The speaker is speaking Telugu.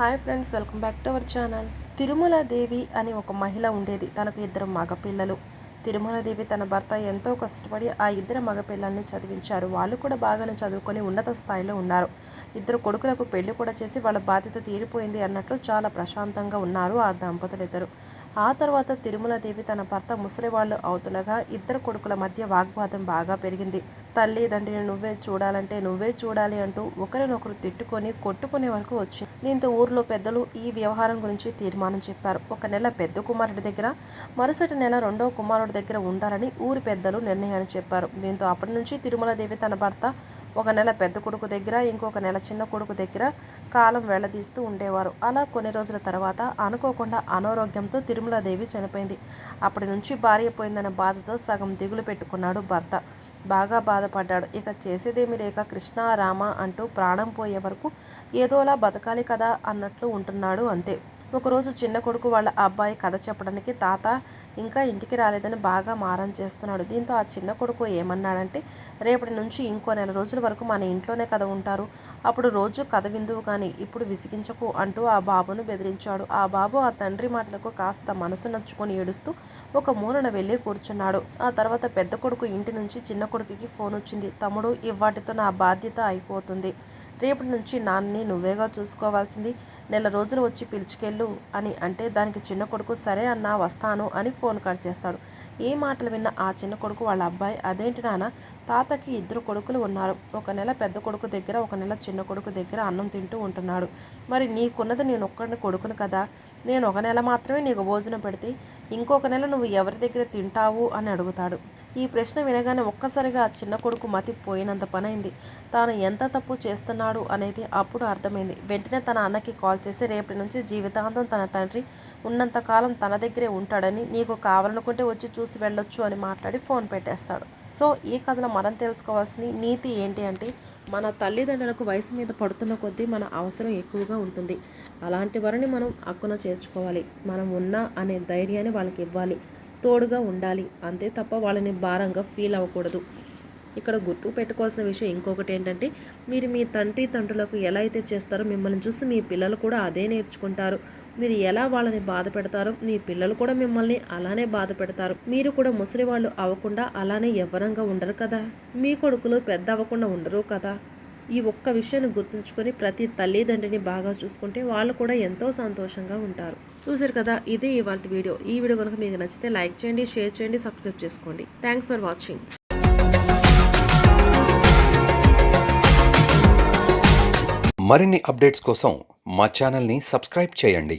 Hi friends welcome back to our channel. Tirumala Devi అని ఒక మహిళ ఉండేది. తనకు ఇద్దరు మగపిల్లలు. తిరుమల దేవి తన భర్త ఎంతో కష్టపడి ఆ ఇద్దరు మగపిల్లల్ని చదివించారు. వాళ్ళు కూడా బాగానే చదువుకొని ఉన్నత స్థాయిలో ఉన్నారు. ఇద్దరు కొడుకులకు పెళ్ళి కూడా చేసి వాళ్ళ బాధ్యత తీరిపోయింది అన్నట్లు చాలా ప్రశాంతంగా ఉన్నారు ఆ దంపతులు ఇద్దరు. ఆ తర్వాత తిరుమలదేవి తన భర్త ముసలివాళ్ళు అవుతుండగా ఇద్దరు కొడుకుల మధ్య వాగ్వాదం బాగా పెరిగింది. తల్లి తండ్రిని నువ్వే చూడాలంటే నువ్వే చూడాలి అంటూ ఒకరినొకరు తిట్టుకొని కొట్టుకునే వరకు వచ్చింది. దీంతో ఊర్లో పెద్దలు ఈ వ్యవహారం గురించి తీర్మానం చెప్పారు. ఒక నెల పెద్ద కుమారుడి దగ్గర మరుసటి నెల రెండో కుమారుడి దగ్గర ఉండాలని ఊరి పెద్దలు నిర్ణయాన్ని చెప్పారు. దీంతో అప్పటి నుంచి తిరుమల దేవి తన భర్త ఒక నెల పెద్ద కొడుకు దగ్గర ఇంకొక నెల చిన్న కొడుకు దగ్గర కాలం వెళ్ళదీస్తూ ఉండేవారు. అలా కొన్ని రోజుల తర్వాత అనుకోకుండా అనారోగ్యంతో తిరుమలాదేవి చనిపోయింది. అప్పటి నుంచి భార్య పోయిందన్న బాధతో సగం దిగులు పెట్టుకున్నాడు భర్త. బాగా బాధపడ్డాడు. ఇక చేసేదేమి లేక కృష్ణ రామ అంటూ ప్రాణం పోయే వరకు ఏదోలా బతకాలి కదా అన్నట్లు ఉంటున్నాడు అంతే. ఒకరోజు చిన్న కొడుకు వాళ్ళ అబ్బాయి కథ చెప్పడానికి తాత ఇంకా ఇంటికి రాలేదని బాగా మారం చేస్తున్నాడు. దీంతో ఆ చిన్న కొడుకు ఏమన్నాడంటే రేపటి నుంచి ఇంకో నెల రోజుల వరకు మన ఇంట్లోనే కథ ఉంటారు. అప్పుడు రోజు కథ విందువు కానీ ఇప్పుడు విసిగించకు అంటూ ఆ బాబును బెదిరించాడు. ఆ బాబు ఆ తండ్రి మాటలకు కాస్త మనసు నచ్చుకొని ఏడుస్తూ ఒక మూలన వెళ్ళి కూర్చున్నాడు. ఆ తర్వాత పెద్ద కొడుకు ఇంటి నుంచి చిన్న కొడుకుకి ఫోన్ వచ్చింది. తమ్ముడు ఇవాటితో నా బాధ్యత అయిపోతుంది. రేపటి నుంచి నాన్నని నువ్వేగా చూసుకోవాల్సింది. నెల రోజులు వచ్చి పిలుచుకెళ్ళు అని అంటే దానికి చిన్న కొడుకు సరే అన్నా వస్తాను అని ఫోన్ కాల్ చేస్తాడు. ఏ మాటలు విన్న ఆ చిన్న కొడుకు వాళ్ళ అబ్బాయి అదేంటి నాన్న? తాతకి ఇద్దరు కొడుకులు ఉన్నారు. ఒక నెల పెద్ద కొడుకు దగ్గర ఒక నెల చిన్న కొడుకు దగ్గర అన్నం తింటూ ఉంటున్నాడు. మరి నీకున్నది నేను ఒక్కడిని కొడుకును కదా? నేను ఒక నెల మాత్రమే నీకు భోజనం పెడితే ఇంకొక నెల నువ్వు ఎవరి దగ్గర తింటావు? అని అడుగుతాడు. ఈ ప్రశ్న వినగానే ఒక్కసారిగా ఆ చిన్న కొడుకు మతి పోయినంత పనైంది. తాను ఎంత తప్పు చేస్తున్నాడు అనేది అప్పుడు అర్థమైంది. వెంటనే తన అన్నకి కాల్ చేసి రేపటి నుంచి జీవితాంతం తన తండ్రి ఉన్నంతకాలం తన దగ్గరే ఉంటాడని నీకు కావాలనుకుంటే వచ్చి చూసి వెళ్ళొచ్చు అని మాట్లాడి ఫోన్ పెట్టేస్తాడు. సో ఈ కథలో మనం తెలుసుకోవాల్సిన నీతి ఏంటి అంటే మన తల్లిదండ్రులకు వయసు మీద పడుతున్న కొద్దీ మన అవసరం ఎక్కువగా ఉంటుంది. అలాంటి వారిని మనం అక్కున చేర్చుకోవాలి. మనం ఉన్నా అనే ధైర్యాన్ని వాళ్ళకి ఇవ్వాలి. తోడుగా ఉండాలి. అంతే తప్ప వాళ్ళని భారంగా ఫీల్ అవ్వకూడదు. ఇక్కడ గుర్తు పెట్టుకోవాల్సిన విషయం ఇంకొకటి ఏంటంటే మీరు మీ తండ్రి తండ్రులకు ఎలా అయితే చేస్తారో మిమ్మల్ని చూసి మీ పిల్లలు కూడా అదే నేర్చుకుంటారు. మీరు ఎలా వాళ్ళని బాధ పెడతారో మీ పిల్లలు కూడా మిమ్మల్ని అలానే బాధ పెడతారు. మీరు కూడా ముసలి వాళ్ళు అవ్వకుండా అలానే ఎవరంగా ఉండరు కదా? మీ కొడుకులు పెద్ద అవ్వకుండా ఉండరు కదా? ఈ ఒక్క విషయాన్ని గుర్తుంచుకొని ప్రతి తల్లిదండ్రిని బాగా చూసుకుంటే వాళ్ళు కూడా ఎంతో సంతోషంగా ఉంటారు. చూసారు కదా? ఇదే ఇవాళ వీడియో. ఈ వీడియో కనుక మీకు నచ్చితే లైక్ చేయండి షేర్ చేయండి సబ్స్క్రైబ్ చేసుకోండి. Thanks for watching. మరిన్ని అప్డేట్స్ కోసం మా ఛానల్ని సబ్స్క్రైబ్ చేయండి.